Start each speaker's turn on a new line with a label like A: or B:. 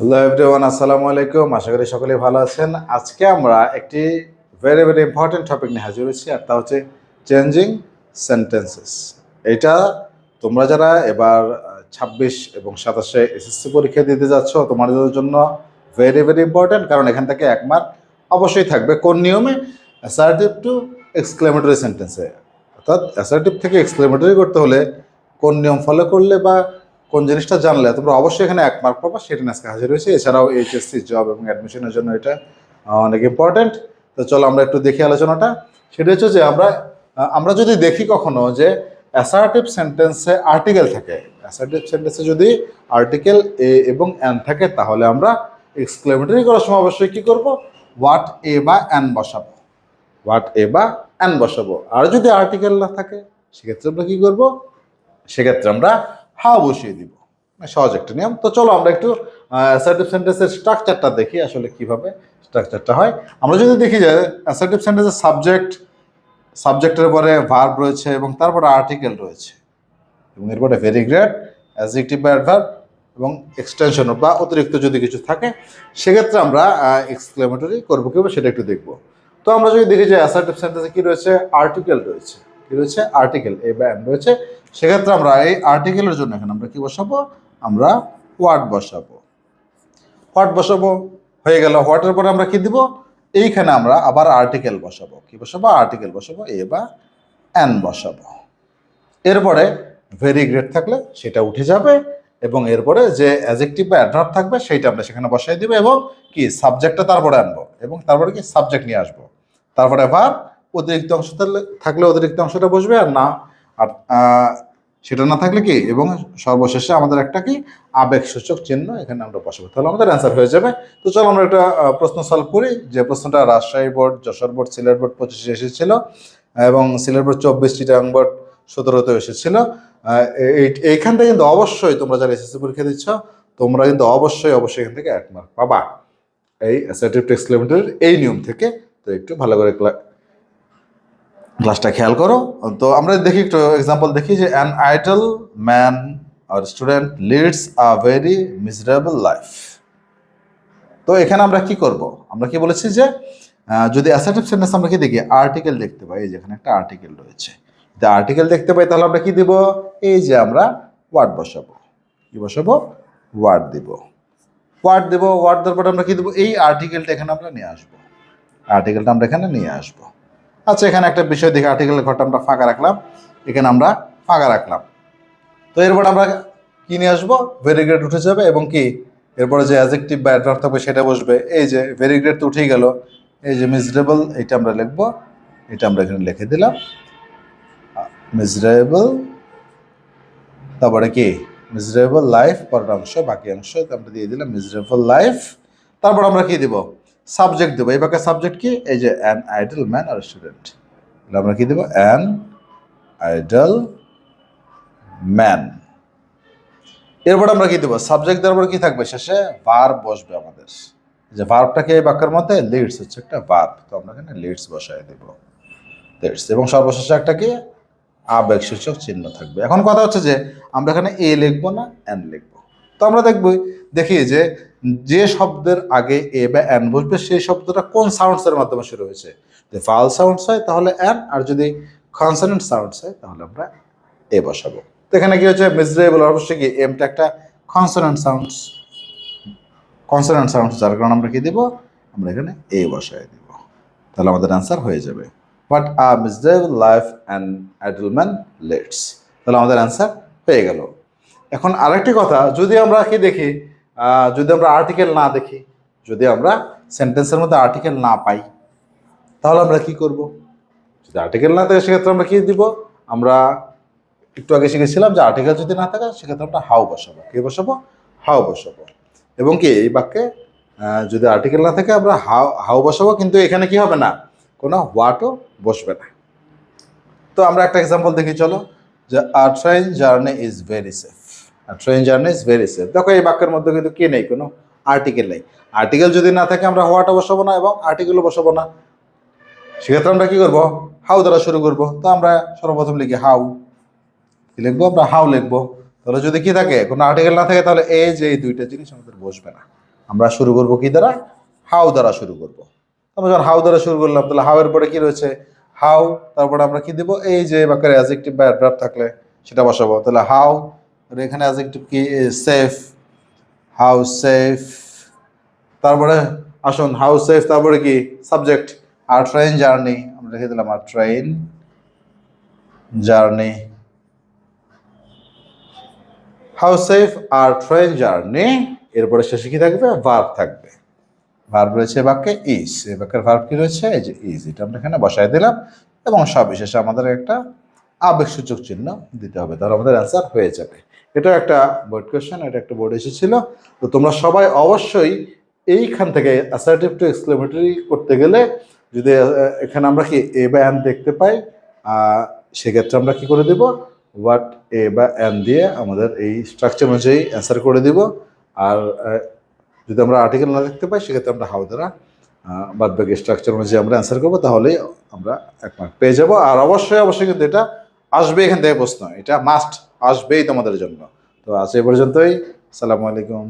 A: Hello everyone আসসালামু আলাইকুম আশা করি সকলে ভালো আছেন। আজকে আমরা একটি ভেরি ভেরি ইম্পর্টেন্ট টপিক নিয়ে হাজির হয়েছি, আর তা হচ্ছে চেঞ্জিং সেন্টেন্সেস এটা তোমরা যারা এবার ছাব্বিশ এবং সাতাশে এসএসসি পরীক্ষা দিতে যাচ্ছ, তোমাদের জন্য ভেরি ভেরি ইম্পর্টেন্ট কারণ এখান থেকে এক মার্ক অবশ্যই থাকবে কোন নিয়মে? অ্যাসার্টিভ টু এক্সক্লেমেটরি সেন্টেন্সে অর্থাৎ অ্যাসার্টিভ থেকে এক্সক্লেমেটরি করতে হলে কোন নিয়ম ফলো করলে বা কোন জিনিসটা জানলে তোমরা অবশ্যই এখানে এক মার্ক পাবা, সেটা আজকে হাজির হয়েছে। এছাড়াও এইচএসসি জব এবং অ্যাডমিশনের জন্য এটা অনেক ইম্পর্ট্যান্ট তো চলো আমরা একটু দেখি আলোচনাটা। সেটা হচ্ছে যে আমরা আমরা যদি দেখি কখনো যে অ্যাসার্টিভ সেন্টেন্সে আর্টিকেল থাকে অ্যাসার্টিভ সেন্টেন্সে যদি আর্টিকেল এ এবং অ্যান থাকে, তাহলে আমরা এক্সক্লেমেটরি করার সময় অবশ্যই কী করব? হোয়াট এ বা অ্যান বসাবো। হোয়াট এ বা অ্যান বসাবো। আর যদি আর্টিকেল না থাকে, সেক্ষেত্রে আমরা কী করব? সেক্ষেত্রে আমরা হা বসিয়ে দিব। সহজ একটা নিয়ম। তো চলো আমরা একটু অ্যাসার্টিভ সেন্টেন্সের স্ট্রাকচারটা দেখি আসলে কীভাবে স্ট্রাকচারটা হয়। আমরা যদি দেখি যে অ্যাসার্টিভ সেন্টেন্সের সাবজেক্ট সাবজেক্টের পরে ভার্ব রয়েছে এবং তারপরে আর্টিকেল রয়েছে। এবং এরপরে ভেরি গ্রেট অ্যাজেক্টিভ বা অ্যাডভার্ব এবং এক্সটেনশন বা অতিরিক্ত যদি কিছু থাকে, সেক্ষেত্রে আমরা এক্সক্লেমেটরি করব কীভাবে সেটা একটু দেখব। তো আমরা যদি দেখি যে অ্যাসার্টিভ সেন্টেন্সে কী রয়েছে? আর্টিকেল রয়েছে। রয়েছে আর্টিকেল এ বা এম রয়েছে। সেক্ষেত্রে আমরা এই আর্টিকেলের জন্য এখানে আমরা কি বসাবো? আমরা হোয়াট বসাবো। হোয়াট বসাবো, হয়ে গেল। হোয়াটের পরে আমরা কি দিব? এইখানে আমরা আবার আর্টিকেল বসাবো। কি বসাবো? আর্টিকেল বসাবো এ বা অ্যান বসাবো। এরপরে ভেরি গ্রেট থাকলে সেটা উঠে যাবে এবং এরপরে যে অ্যাজেক্টিভ বা অ্যাডভার্ব থাকবে সেইটা আমরা সেখানে বসাই দিব এবং কি সাবজেক্টটা তারপরে আনব এবং তারপরে কি সাবজেক্ট নিয়ে আসব। তারপরে ভার অতিরিক্ত অংশ থাকলে থাকলে অতিরিক্ত অংশটা বসবে আর না আর সেটা না থাকলে কি? এবং সর্বশেষে আমাদের একটা কি? আবেগ সূচক চিহ্ন এখানে আমরা বসাবো। তাহলে আমাদের অ্যান্সার হয়ে যাবে। তো চলো আমরা একটা প্রশ্ন সলভ করি। যে প্রশ্নটা Rajshahi board Jessore board Sylhet board পঁচিশে এসেছিল এবং সিলেট বোর্ড চব্বিশ চিটাং বোর্ড সতেরোতে এসেছিল। আহ, এই- এইখান কিন্তু অবশ্যই তোমরা যারা এসএসসি পরীক্ষা দিচ্ছ তোমরা কিন্তু অবশ্যই অবশ্যই এখান থেকে এক মার্ক পাবা। এই অ্যাসার্টিভ টেক্সট কিলোমিটারের এই নিয়ম থেকে তো একটু ভালো করে ক্লাসটা খেয়াল করো। তো আমরা দেখি একটু এক্সাম্পল দেখি যে an idle man or student leads a very miserable life তো এখানে আমরা কি করব? আমরা কি বলেছি যে যদি অ্যাসার্টিভ সেন্টেন্স আমরা কি দেখি? আর্টিকেল দেখতে পাই। এই যে এখানে একটা আর্টিকেল রয়েছে। যদি আর্টিকেল দেখতে পাই, তাহলে আমরা কি দিব? এই যে আমরা ওয়ার্ড বসাবো। কি বসাবো? ওয়ার্ড দিব। ওয়ার্ড দেব ওয়ার্ড দেওয়ার পরে আমরা কি দেবো? এই আর্টিকেলটা এখানে আমরা নিয়ে আসব। আর্টিকেলটা আমরা এখানে নিয়ে আসব। আচ্ছা এখানে একটা বিষয় দেখে আর্টিকেলের ঘরটা আমরা ফাঁকা রাখলাম। এখানে আমরা ফাঁকা রাখলাম। তো এরপর আমরা কি নিয়ে আসব? ভেরি গ্রেড উঠে যাবে এবং কি? এরপরে যে অ্যাজেক্টিভ বা থাকবে সেটা বসবে। এই যে ভেরি গ্রেড তো উঠেই গেল। এই যে মিজারেবল এটা আমরা লিখব। এটা আমরা এখানে লিখে দিলাম। মিজারেবল তারপরে কি? মিজরেবল লাইফ পরের অংশ, বাকি অংশ আমরা দিয়ে দিলাম। মিজরেবল লাইফ তারপর আমরা কি দিব? সাবজেক্ট দেবো। এই বাক্যের সাবজেক্ট কি? এই যে an idle man or student আমরা কি দেবো? অ্যান আইডল ম্যান এরপর আমরা কি দেবো? সাবজেক্ট দেওয়ার পর কি থাকবে শেষে? ভার্ব বসবে আমাদের। যে ভার্বটাকে এই বাক্যের মধ্যে? লিডস হচ্ছে একটা ভার্ব তো আমরা এখানে লিডস বসায় দেব। লিডস এবং সর্বশেষে একটা কি? আবেগ সূচক চিহ্ন থাকবে। এখন কথা হচ্ছে যে আমরা এখানে এ লিখব না এন লিখব। তো আমরা দেখব, দেখি যে যে শব্দের আগে এ বা এন বসবে, সেই শব্দটা কোন সাউন্ডসের মাধ্যমে শুরু হয়েছে? যদি ফাল সাউন্ডস হয়, তাহলে এন, আর যদি কনসোনেন্ট সাউন্ডস হয়, তাহলে আমরা এ বসাবো। তো এখানে কি হচ্ছে মিজরেবল অবশ্যই কি এমটা একটা কনসোনেন্ট সাউন্ডস কনসোনেন্ট সাউন্ডস যার কারণে আমরা কি দিব? আমরা এখানে এ বসায় দিব। তাহলে আমাদের অ্যান্সার হয়ে যাবে। What are miserable life and idle man let's তাহলে আমাদের অ্যান্সার হয়ে গেল। এখন আরেকটি কথা, যদি আমরা কি দেখি যদি আমরা আর্টিকেল না দেখি, যদি আমরা সেন্টেন্সের মধ্যে আর্টিকেল না পাই, তাহলে আমরা কি করব? যদি আর্টিকেল না থাকে, সেক্ষেত্রে আমরা কি দিব? আমরা একটু আগে শিখেছিলাম যে আর্টিকেল যদি না থাকে, সেক্ষেত্রে আমরা হাউ বসাবো। কে বসাবো? হাউ বসাবো। এবং কি, এই বাক্যে যদি আর্টিকেল না থাকে, আমরা হাউ হাউ বসাবো, কিন্তু এখানে কি হবে না? কোনো হোয়াটও বসবে না। তো আমরা একটা এক্সাম্পল দেখি, চলো, যে আর train journey is very safe train journey is very safe দেখো, এই বাক্যের মধ্যে কিন্তু কি নেই? কোনো আর্টিকেল নেই। আর্টিকেল যদি না থাকে, আমরা হোয়াটও বসাবো না এবং আর্টিকেলও বসাবো না। সেক্ষেত্রে আমরা কি করব? হাউ দ্বারা শুরু করব? তো আমরা সর্বপ্রথম লিখি হাউ কি লিখব? আমরা হাউ লিখব। তাহলে যদি কি থাকে, কোনো আর্টিকেল না থাকে, তাহলে এই যে এই দুইটা জিনিস আমাদের বসবে না। আমরা শুরু করব কি দ্বারা? হাউ দ্বারা শুরু করব। আমরা যখন হাউ দ্বারা শুরু করলাম, তাহলে হাউ এর পরে কি রয়েছে? হাউ তারপরে আমরা কি দেব? এই যে বাক্যের অ্যাজেক্টিভ বা অ্যাডভার্ব থাকলে সেটা বসাবো। তাহলে হাউ এখানে অ্যাজেক্টিভ কি সেফ হাউ সেফ তারপরে আসুন হাউ সেফ তারপরে কি সাবজেক্ট আর ট্রেন জার্নি আমরা লিখে দিলাম আর train journey how safe are train journey এরপরে শেষে কি থাকবে? ভার্ব থাকবে। ভার্ব রয়েছে বাক্যে ইজ এই বাক্যের ভার্ব কি রয়েছে? এই যে ইজ এটা আমরা এখানে বসাই দিলাম, এবং সবিশেষে আমাদের একটা আবেগসূচক চিহ্ন দিতে হবে। তাহলে আমাদের অ্যান্সার হয়ে যাবে। এটা একটা বোর্ড কোয়েশ্চেন এটা একটা বোর্ড এসেছিল। তো তোমরা সবাই অবশ্যই এইখান থেকে অ্যাসার্টিভ টু এক্সক্লেমেটরি করতে গেলে যদি এখানে আমরা কি এ বা অ্যান দেখতে পাই সেক্ষেত্রে আমরা কি করে দেব? হোয়াট এ বা অ্যান দিয়ে আমাদের এই স্ট্রাকচার অনুযায়ী অ্যান্সার করে দিব। আর যদি আমরা আর্টিকেল না দেখতে পাই, সেক্ষেত্রে আমরা হাউ দ্বারা বাদ বাকি স্ট্রাকচার অনুযায়ী আমরা অ্যান্সার করব। তাহলেই আমরা এক মার্ক পেয়ে যাব। আর অবশ্যই অবশ্যই কিন্তু এটা আসবে এখান থেকে প্রশ্ন, এটা মাস্ট আসবেই তোমাদের জন্য। তো আজ এ পর্যন্তই সালামু আলাইকুম।